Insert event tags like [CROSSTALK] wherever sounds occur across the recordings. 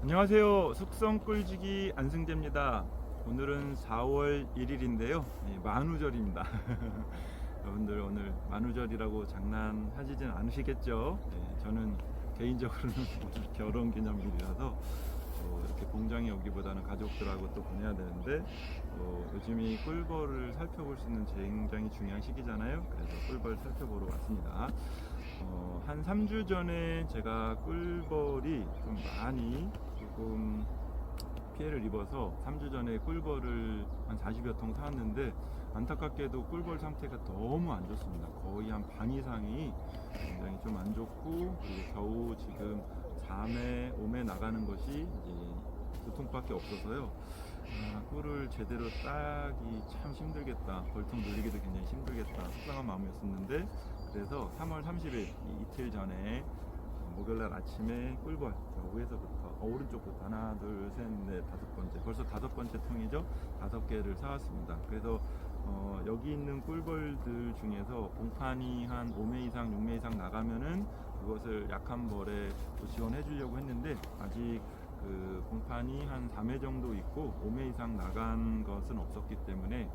안녕하세요. 숙성 꿀지기 안승재입니다. 오늘은 4월 1일인데요. 만우절입니다. [LAUGHS] 여러분들 오늘 만우절이라고 장난하시진 않으시겠죠? 네, 저는 개인적으로는 [LAUGHS] 오늘 결혼 기념일이라서 어, 이렇게 공장에 오기보다는 가족들하고 또 보내야 되는데 어, 요즘이 꿀벌을 살펴볼 수 있는 굉장히 중요한 시기잖아요. 그래서 꿀벌 살펴보러 왔습니다. 어, 한 3주 전에 제가 꿀벌이 좀 많이 조금 피해를 입어서 3주 전에 꿀벌을 한 40여 통 사왔는데 안타깝게도 꿀벌 상태가 너무 안 좋습니다. 거의 한 반 이상이 굉장히 좀 안 좋고 그리고 겨우 지금 3회, 5회 나가는 것이 이제 두 통밖에 없어서요. 아, 꿀을 제대로 따기 참 힘들겠다. 벌통 돌리기도 굉장히 힘들겠다. 속상한 마음이었었는데 그래서 3월 30일 이 이틀 전에 목요일날 아침에 꿀벌 저 위에서부터 어, 오른쪽부터 하나 둘 셋 넷 다섯 번째. 벌써 다섯 번째 통이죠? 다섯 개를 사왔습니다. 그래서 어, 여기 있는 꿀벌들 중에서 봉판이 한 5매 이상 6매 이상 나가면은 그것을 약한 벌에 또 지원해 주려고 했는데 아직 그 봉판이 한 4매 정도 있고 5매 이상 나간 것은 없었기 때문에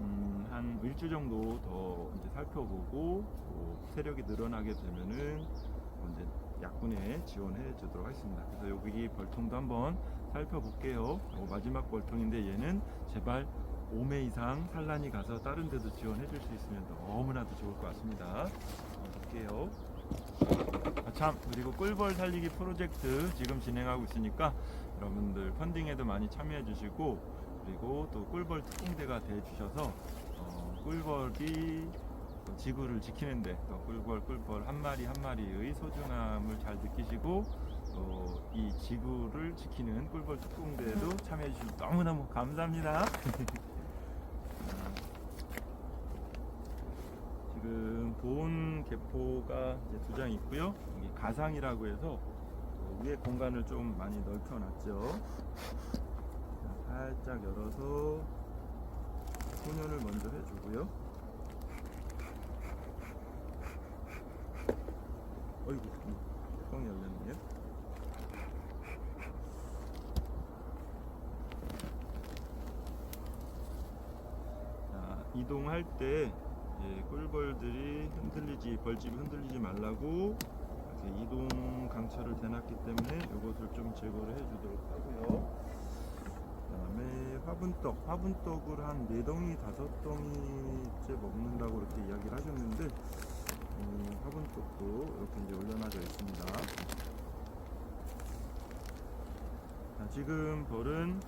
음, 한 일주 정도 더 이제 살펴보고 또 세력이 늘어나게 되면은 어, 이제 약분에 지원해 주도록 하겠습니다. 그래서 여기 벌통도 한번 살펴볼게요. 어, 마지막 벌통인데 얘는 제발 5매 이상 산란이 가서 다른 데도 지원해 줄 수 있으면 너무나도 좋을 것 같습니다. 어, 볼게요. 아, 참 그리고 꿀벌 살리기 프로젝트 지금 진행하고 있으니까 여러분들 펀딩에도 많이 참여해 주시고 그리고 또 꿀벌 특공대가 돼 주셔서 어, 꿀벌이 또 지구를 지키는데 또 꿀벌 꿀벌 한 마리 한 마리의 소중함을 잘 느끼시고 또 이 지구를 지키는 꿀벌 특공대에도 참여해 주셔서 너무너무 감사합니다. [LAUGHS] 지금 본 개포가 두 장 있고요. 여기 가상이라고 해서 어, 위에 공간을 좀 많이 넓혀놨죠. 자, 살짝 열어서 소년을 먼저 해주고요. 어이구, 뚜껑이 열렸네요. 자, 이동할 때 예, 꿀벌들이 흔들리지 벌집이 흔들리지 말라고 이렇게 이동 강철을 대놨기 때문에 이것을 좀 제거를 해주도록 하고요. 그다음에 화분떡, 화분떡을 한네 덩이 다섯 덩이째 먹는다고 이렇게 이야기를 하셨는데 음, 화분떡도 이렇게 이제 올려놔져 있습니다. 자, 지금 벌은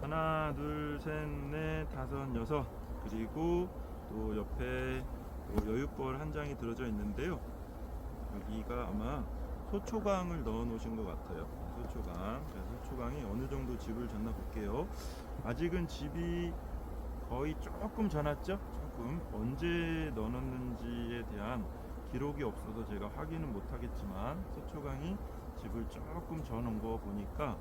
하나, 둘, 셋, 넷, 다섯, 여섯 그리고 또 옆에 또 여유벌 한 장이 들어져 있는데요. 여기가 아마 소초강을 넣어 놓으신 것 같아요. 소초강. 소초강이 어느 정도 집을 졌나 볼게요. 아직은 집이 거의 조금 져놨죠? 조금. 언제 넣어놨는지에 대한 기록이 없어서 제가 확인은 못하겠지만 소초강이 집을 조금 져놓은 거 보니까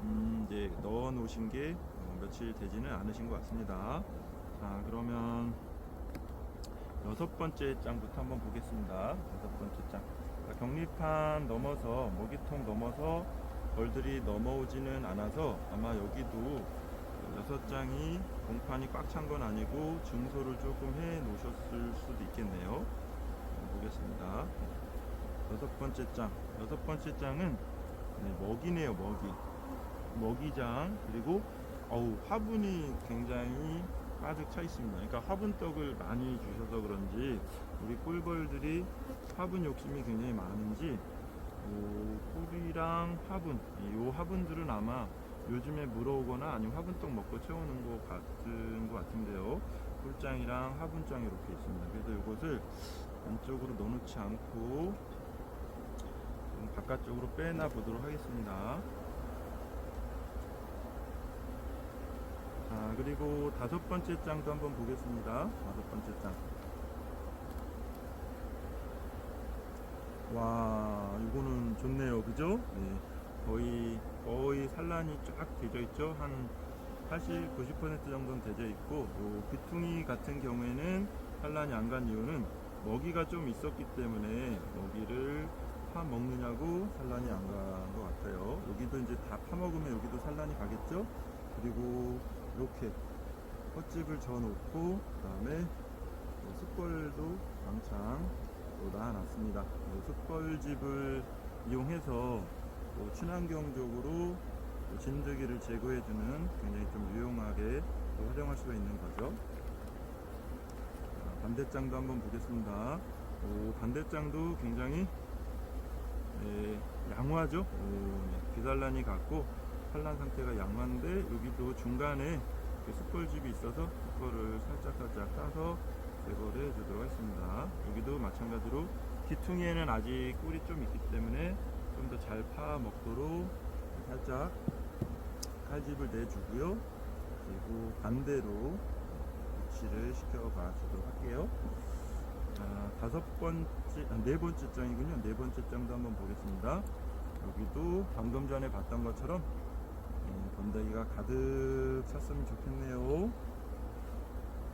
음, 이제 넣어 놓으신 게 어, 며칠 되지는 않으신 것 같습니다. 자, 그러면 여섯 번째 장부터 한번 보겠습니다. 여섯 번째 장. 자, 격리판 넘어서 먹이통 넘어서 벌들이 넘어오지는 않아서 아마 여기도 여섯 장이 공판이 꽉 찬 건 아니고 증소를 조금 해 놓으셨을 수도 있겠네요. 보겠습니다. 여섯 번째 장. 여섯 번째 장은 네, 먹이네요, 먹이. 먹이장 그리고 어우 화분이 굉장히 가득 차 있습니다. 그러니까 화분떡을 많이 주셔서 그런지 우리 꿀벌들이 화분 욕심이 굉장히 많은지 오, 꿀이랑 화분 이 화분들은 아마 요즘에 물어오거나 아니면 화분떡 먹고 채우는 것 같은 것 같은데요. 꿀장이랑 화분장 이렇게 있습니다. 그래서 이것을 안쪽으로 넣어놓지 않고 좀 바깥쪽으로 빼놔 보도록 하겠습니다. 자, 그리고 다섯 번째 장도 한번 보겠습니다. 다섯 번째 장. 와, 이거는 좋네요. 그죠? 네. 거의, 거의 산란이 쫙 되져 있죠. 한 80, 90% 정도는 되져 있고, 요 귀퉁이 같은 경우에는 산란이 안 간 이유는 먹이가 좀 있었기 때문에 먹이를 파 먹느냐고 산란이 안 간 것 같아요. 여기도 이제 다 파먹으면 여기도 산란이 가겠죠? 그리고 이렇게 헛집을 져놓고 그 다음에 또 숯벌도 왕창 또 놔놨습니다. 이 숯벌집을 이용해서 또 친환경적으로 또 진드기를 제거해주는 굉장히 좀 유용하게 또 활용할 수가 있는 거죠. 자, 반대장도 한번 보겠습니다. 오, 반대장도 굉장히 예, 양호하죠. 오, 네. 비산란이 같고 산란 상태가 양호한데 여기도 중간에 숯벌집이 있어서 숯벌을 살짝 살짝 따서 제거를 해주도록 하겠습니다. 여기도 마찬가지로 뒤퉁이에는 아직 꿀이 좀 있기 때문에 좀 더 잘 파 먹도록 살짝 칼집을 내주고요. 그리고 반대로 위치를 시켜봐 주도록 할게요. 자, 다섯 번째, 아, 네 번째 장이군요. 네 번째 장도 한번 보겠습니다. 여기도 방금 전에 봤던 것처럼 음, 번데기가 가득 찼으면 좋겠네요.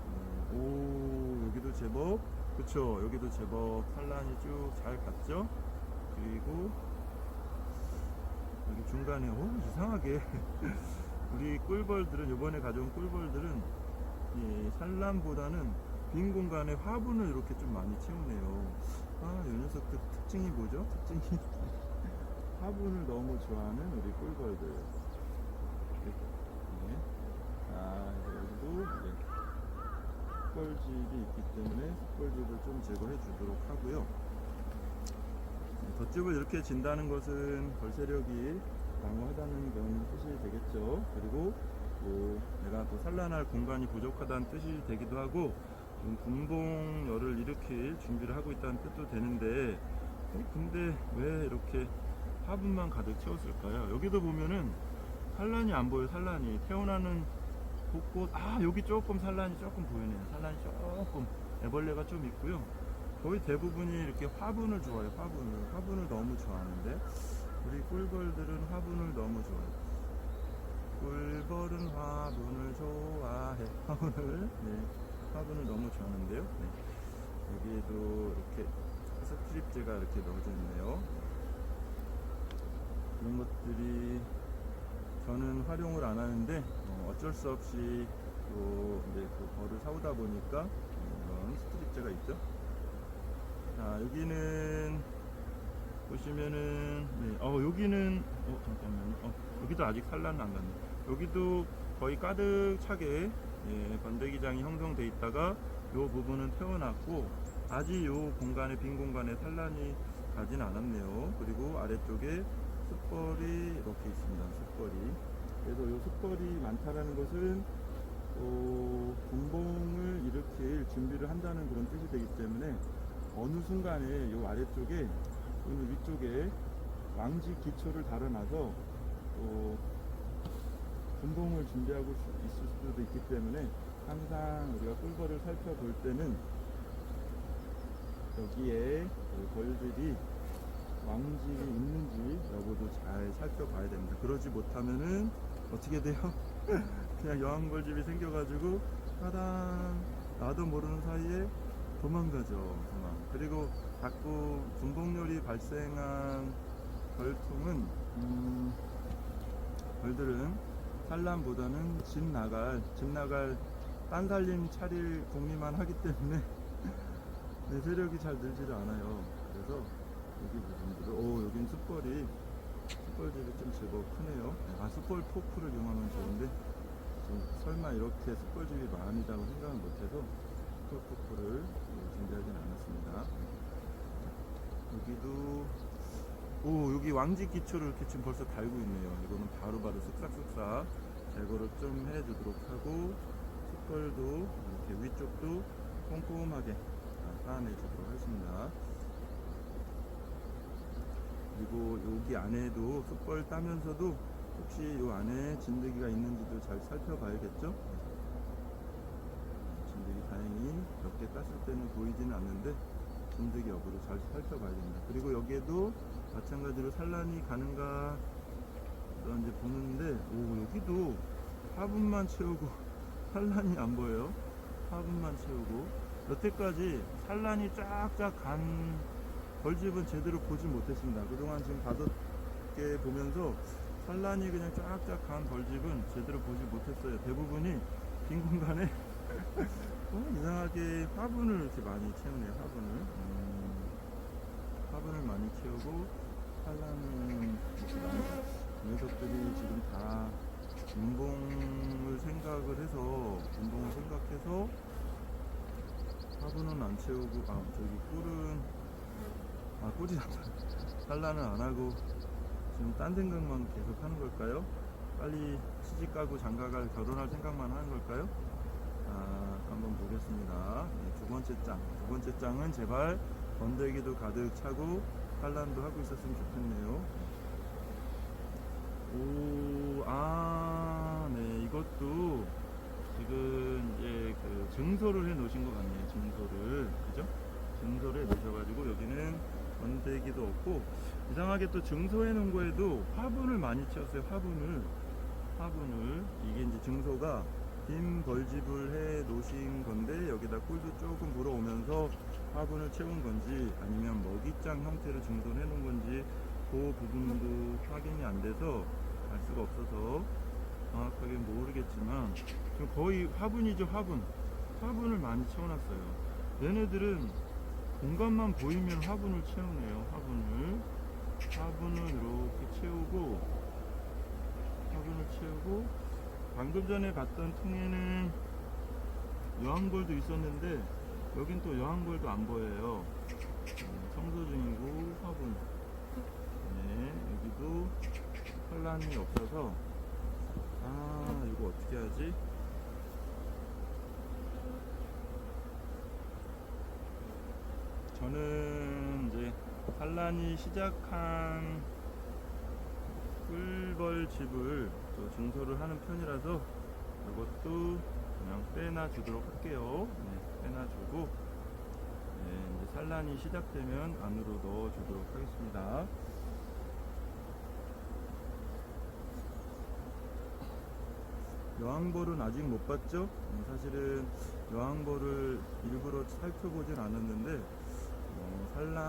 음, 오, 여기도 제법, 그쵸. 여기도 제법 산란이 쭉 잘 갔죠. 그리고 여기 중간에, 오, 이상하게. [LAUGHS] 우리 꿀벌들은, 요번에 가져온 꿀벌들은 이 산란보다는 빈 공간에 화분을 이렇게 좀 많이 채우네요. 아, 이 녀석들 특징이 뭐죠? 특징이 [LAUGHS] 화분을 너무 좋아하는 우리 꿀벌들. 네. 아, 여기도 이제 숯벌집이 있기 때문에 숯벌집을 좀 제거해 주도록 하고요. 네, 덧집을 이렇게 진다는 것은 벌새력이 강화하다는 그런 뜻이 되겠죠. 그리고 또 내가 또 산란할 공간이 부족하다는 뜻이 되기도 하고 좀 군봉열을 일으킬 준비를 하고 있다는 뜻도 되는데 어, 근데 왜 이렇게 화분만 가득 채웠을까요? 여기도 보면은 산란이 안 보여 산란이. 태어나는 곳곳 아 여기 조금 산란이 조금 보이네요. 산란이 조금 애벌레가 좀 있고요. 거의 대부분이 이렇게 화분을 좋아해요 화분을. 화분을 너무 좋아하는데. 우리 꿀벌들은 화분을 너무 좋아해요 꿀벌은 화분을 좋아해 [LAUGHS] 화분을 네 화분을 너무 좋아하는데요 네. 여기에도 이렇게 스트립제가 이렇게 넣어져 있네요 이런 것들이 저는 활용을 안 하는데 어, 어쩔 수 없이 또 이제 그 벌을 사오다 보니까 이런 스트립제가 있죠. 자 여기는 보시면은 네, 어 여기는 어 잠깐만요. 어, 여기도 아직 산란 안 갔네. 여기도 거의 가득 차게 예, 번데기장이 형성돼 있다가 요 부분은 태워놨고 아직 요 공간에 빈 공간에 산란이 가진 않았네요. 그리고 아래쪽에 숯벌이 이렇게 있습니다. 숯벌이. 그래서 이 숯벌이 많다라는 것은 어, 군봉을 일으킬 준비를 한다는 그런 뜻이 되기 때문에 어느 순간에 이 아래쪽에 또는 위쪽에 왕지 기초를 달아놔서 어, 군봉을 준비하고 수- 있을 수도 있기 때문에 항상 우리가 꿀벌을 살펴볼 때는 여기에 그 벌들이 왕질이 있는지 여부도 잘 살펴봐야 됩니다. 그러지 못하면은 어떻게 돼요? [LAUGHS] 그냥 여왕벌집이 생겨가지고 따당 나도 모르는 사이에 도망가죠. 도망. 그리고 자꾸 군복열이 발생한 벌통은 음, 벌들은 산란보다는 집 나갈 집 나갈 딴 살림 차릴 궁리만 하기 때문에 내 [LAUGHS] 세력이 잘 늘지를 않아요. 그래서 여기 부분들을 오 여긴 숯벌이 숯벌들이 좀 제법 크네요 아 숯벌 포크를 이용하면 좋은데 좀 설마 이렇게 숯벌집이 많이라고 생각은 못해서 숯벌 포크를 예, 준비하진 않았습니다 여기도 오 여기 왕지 기초를 이렇게 지금 벌써 달고 있네요 이거는 바로바로 쓱싹쓱싹 제거를 좀 해주도록 하고 숯벌도 이렇게 위쪽도 꼼꼼하게 쌓아내주도록 하겠습니다 그리고 여기 안에도 숯벌 따면서도 혹시 요 안에 진드기가 있는지도 잘 살펴봐야겠죠? 진드기 다행히 몇 개 땄을 때는 보이지는 않는데 진드기 여부를 잘 살펴봐야 됩니다. 그리고 여기에도 마찬가지로 산란이 가는가 또 이제 보는데 오 여기도 화분만 채우고 [LAUGHS] 산란이 안 보여요. 화분만 채우고 여태까지 산란이 쫙쫙 간 벌집은 제대로 보지 못했습니다. 그동안 지금 다섯 이렇게 보면서 산란이 그냥 쫙쫙 간 벌집은 제대로 보지 못했어요. 대부분이 빈 공간에 [LAUGHS] 어, 이상하게 화분을 이렇게 많이 채우네요. 화분을 음, 화분을 많이 채우고 많이 녀석들이 지금 다 운봉을 생각을 해서 운봉을 생각해서 화분은 안 채우고 아 저기 꿀은 아 꿀이 산란은 [LAUGHS] 안 하고 지금 딴 생각만 계속 하는 걸까요? 빨리 시집 가고 장가갈 결혼할 생각만 하는 걸까요? 아 한번 보겠습니다. 네, 두 번째 장. 두 번째 장은 제발 번데기도 가득 차고 산란도 하고 있었으면 좋겠네요. 오, 아, 네, 이것도 지금 이제 그 증소를 해 놓으신 것 같네요. 증소를, 그죠? 증소를 해 놓으셔가지고 여기는 번데기도 없고 이상하게 또 증소해 놓은 거에도 화분을 많이 채웠어요. 화분을, 화분을 이게 이제 증소가 빈 벌집을 해 놓으신 건데 여기다 꿀도 조금 물어오면서 화분을 채운 건지 아니면 먹이장 형태로 증손해 놓은 건지 그 부분도 확인이 안 돼서 알 수가 없어서 정확하게 모르겠지만 지금 거의 화분이죠 화분. 화분을 많이 채워놨어요. 얘네들은 공간만 보이면 화분을 채우네요 화분을. 화분을 이렇게 채우고 화분을 채우고 방금 전에 봤던 통에는 여왕벌도 있었는데 여긴 또 여왕벌도 안 보여요 음, 청소 중이고 화분 네, 여기도 산란이 없어서 아 이거 어떻게 하지? 저는 이제 산란이 시작한 꿀벌 집을 또 증소를 하는 편이라서 이것도 그냥 빼놔 주도록 할게요. 네, 빼놔 주고 네, 이제 산란이 시작되면 안으로 넣어 주도록 하겠습니다. 여왕벌은 아직 못 봤죠? 음, 사실은 여왕벌을 일부러 살펴보진 않았는데 어, 산란이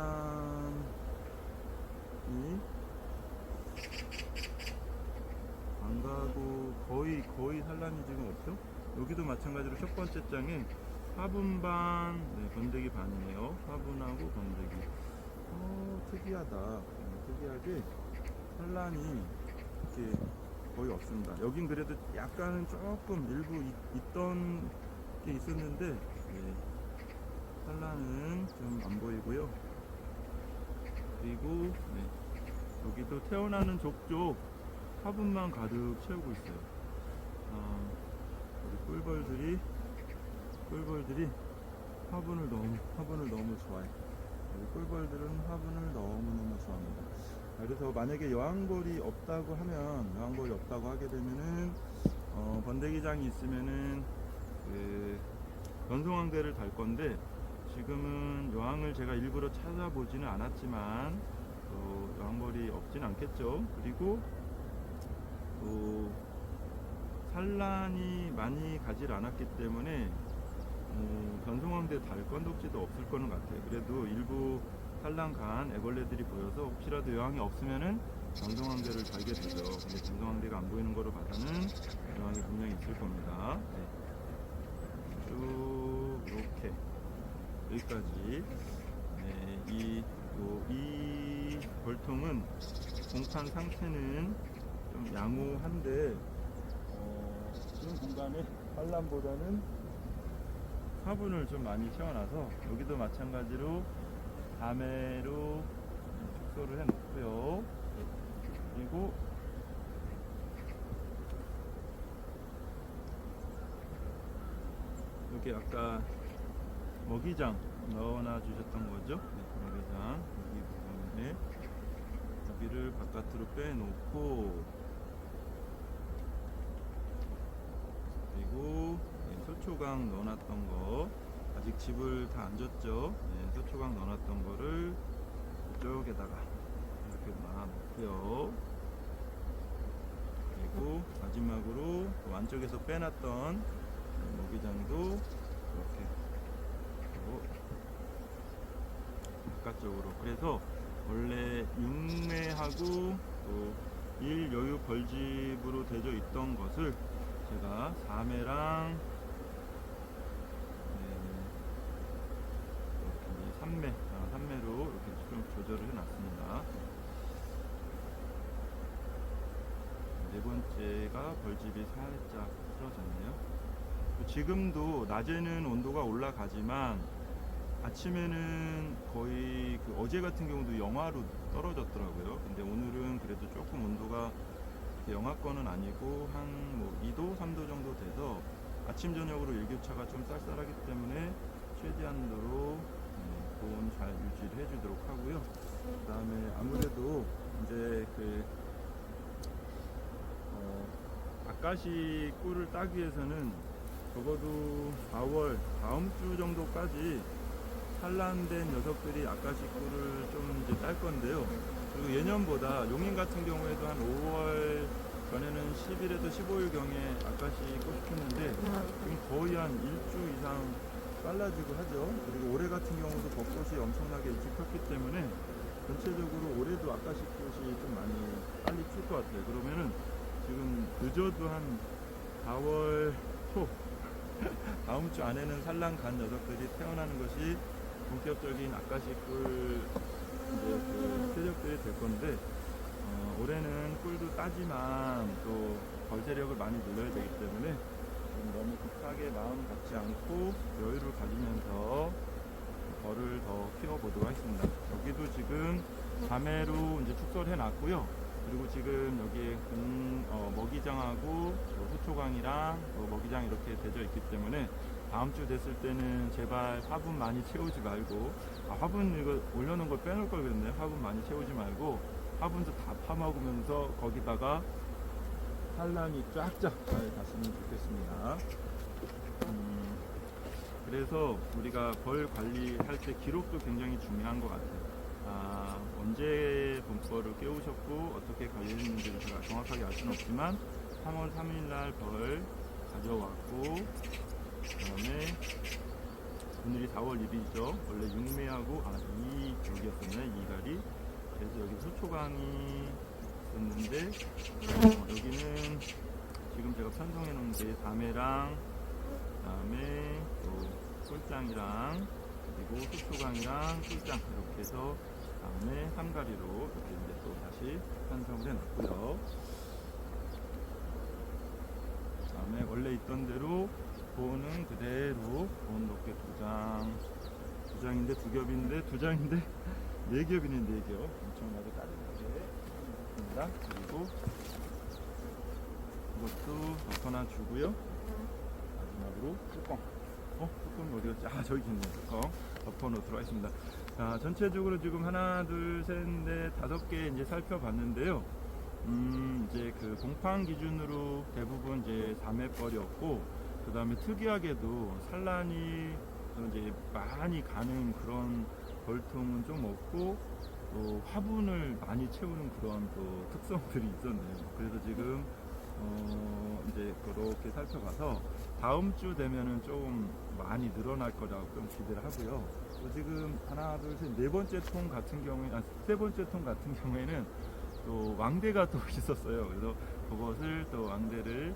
안 가고 거의 거의 산란이 지금 없죠? 여기도 마찬가지로 첫 번째 장에 화분 반, 네, 건더기 반이네요. 화분하고 건더기. 어, 특이하다. 음, 특이하게 산란이 이렇게 거의 없습니다. 여긴 그래도 약간은 조금 일부 있, 있던 게 있었는데 네, 산란은 좀 안 보이고요. 그리고 네, 여기도 태어나는 족족 화분만 가득 채우고 있어요. 아, 우리 꿀벌들이 꿀벌들이 화분을 너무 화분을 너무 좋아해. 꿀벌들은 화분을 너무 너무 좋아합니다. 아, 그래서 만약에 여왕벌이 없다고 하면 여왕벌이 없다고 하게 되면은 어, 번데기장이 있으면은 그 연송왕대를 달 건데 지금은 여왕을 제가 일부러 찾아보지는 않았지만 또 여왕벌이 없진 않겠죠. 그리고 또 산란이 많이 가질 않았기 때문에 어, 변성왕대 달 건덕지도 없을 거는 같아요. 그래도 일부 산란 간 애벌레들이 보여서 혹시라도 여왕이 없으면은 변성왕대를 달게 되죠. 근데 변성왕대가 안 보이는 거로 봐서는 여왕이 분명히 있을 겁니다. 네. 쭉 이렇게 여기까지 네, 이, 요, 이 벌통은 공판 상태는 좀 양호한데 어, 지금 공간에 산란보다는 화분을 좀 많이 채워놔서 여기도 마찬가지로 담에로 축소를 해 놓고요. 그리고 여기 아까 먹이장 넣어놔 주셨던 거죠? 네, 먹이장. 여기 부분에 여기를 바깥으로 빼놓고 그리고 네, 소초강 넣어놨던 거. 아직 집을 다안 줬죠? 네, 소초강 넣어놨던 거를 이쪽에다가 이렇게 놔놓고요. 그리고 마지막으로 또 안쪽에서 빼놨던 네, 모기장도 이렇게 바깥쪽으로. 그래서 원래 육매하고 또 일 여유 벌집으로 되어 있던 것을 제가 3매랑 네, 이렇게 이제 3매, 아, 3매로 이렇게 좀 조절을 해놨습니다. 네 번째가 벌집이 살짝 틀어졌네요. 지금도 낮에는 온도가 올라가지만 아침에는 거의 그 어제 같은 경우도 영하로 떨어졌더라고요. 근데 오늘은 그래도 조금 온도가 영하권은 아니고 한 뭐 2도, 3도 정도 돼서 아침 저녁으로 일교차가 좀 쌀쌀하기 때문에 최대한도로 네, 고온 잘 유지를 해주도록 하고요. 그 다음에 아무래도 이제 그 어, 아까시 꿀을 따기 위해서는 적어도 4월 다음 주 정도까지 산란된 녀석들이 아까시 꿀을 좀 이제 딸 건데요. 그리고 예년보다 용인 같은 경우에도 한 5월 전에는 10일에서 15일 경에 아까시 꽃이 폈는데 지금 거의 한 일주 이상 빨라지고 하죠. 그리고 올해 같은 경우도 벚꽃이 엄청나게 일찍 폈기 때문에 전체적으로 올해도 아까시 꽃이 좀 많이 빨리 필것 같아요. 그러면은 지금 늦어도 한 4월 초 [LAUGHS] 다음 주 안에는 산란 간 녀석들이 태어나는 것이 본격적인 아까시 꿀 이제 그 세력들이 될 건데 어, 올해는 꿀도 따지만 또 벌세력을 많이 늘려야 되기 때문에 좀 너무 급하게 마음 갖지 않고 여유를 가지면서 벌을 더 키워보도록 하겠습니다. 여기도 지금 자매로 이제 축소를 해놨고요. 그리고 지금 여기에 공, 어, 먹이장하고 또 후초강이랑 또 먹이장 이렇게 되어 있기 때문에 다음 주 됐을 때는 제발 화분 많이 채우지 말고 아, 화분 이거 올려놓은 걸 빼놓을 걸 그랬네 화분 많이 채우지 말고 화분도 다 파먹으면서 거기다가 산란이 쫙쫙 잘 갔으면 좋겠습니다. 음, 그래서 우리가 벌 관리할 때 기록도 굉장히 중요한 것 같아요. 아, 언제 본벌을 깨우셨고 어떻게 관리했는지를 제가 정확하게 알 수는 없지만 3월 3일 날 벌 가져왔고 그다음에 오늘이 4월 1일이죠. 원래 6매하고 아, 2 여기였었네. 2가리. 그래서 여기 소초강이 있었는데 어, 여기는 지금 제가 편성해 놓은 게 4매랑 그다음에 또 꿀장이랑 그리고 소초강이랑 꿀장 이렇게 해서 다음에 3가리로 이렇게 이제 또 다시 편성을 해 놨고요. 다음에 원래 있던 대로 보는 그대로 보온 높게 두 장, 두 장인데 두 겹인데 두 장인데 [LAUGHS] 네 겹이네 네 겹. 엄청나게 따뜻하 게 있습니다. 그리고 이것도 덮어놔 주고요. 마지막으로 뚜껑. 어, 뚜껑이 어디 갔지? 아, 저기 있네. 뚜껑 덮어놓도록 하겠습니다. 자, 전체적으로 지금 하나, 둘, 셋, 넷, 다섯 개 이제 살펴봤는데요. 음, 이제 그 공판 기준으로 대부분 이제 3회벌이었고, 그 다음에 특이하게도 산란이 이제 많이 가는 그런 벌통은 좀 없고, 또 화분을 많이 채우는 그런 또 특성들이 있었네요. 그래서 지금 어, 이제 그렇게 살펴봐서 다음 주 되면은 좀 많이 늘어날 거라고 좀 기대를 하고요. 또 지금 하나, 둘, 셋, 네 번째 통 같은 경우에, 아, 세 번째 통 같은 경우에는 또 왕대가 또 [LAUGHS] 있었어요. 그래서 그것을 또 왕대를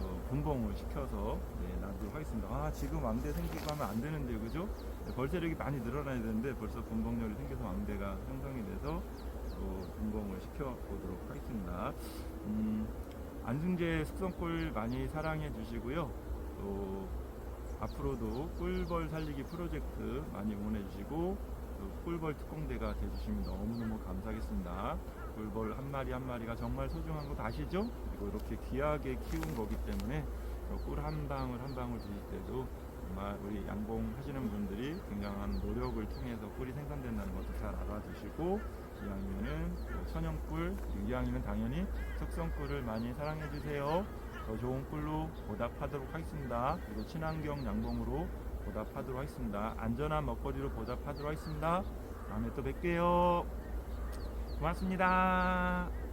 어, 분봉을 시켜서 네, 놔두도록 하겠습니다. 아, 지금 왕대 생기고 하면 안 되는데, 그죠? 네, 벌새력이 많이 늘어나야 되는데 벌써 분봉열이 생겨서 왕대가 형성이 돼서 또 분봉을 시켜보도록 하겠습니다. 음, 안승재 숙성꿀 많이 사랑해 주시고요. 또 앞으로도 꿀벌 살리기 프로젝트 많이 응원해 주시고 또 꿀벌 특공대가 돼주시면 너무너무 감사하겠습니다. 꿀벌 한 마리 한 마리가 정말 소중한 거 아시죠? 그리고 이렇게 귀하게 키운 거기 때문에 꿀 한 방울 한 방울 드실 때도 정말 우리 양봉하시는 분들이 굉장한 노력을 통해서 꿀이 생산된다는 것도 잘 알아주시고 이왕이면은 또 천연꿀, 이왕이면 당연히 특성꿀을 많이 사랑해 주세요. 더 좋은 꿀로 보답하도록 하겠습니다. 그리고 친환경 양봉으로 보답하도록 하겠습니다. 안전한 먹거리로 보답하도록 하겠습니다. 다음에 또 뵐게요. 고맙습니다.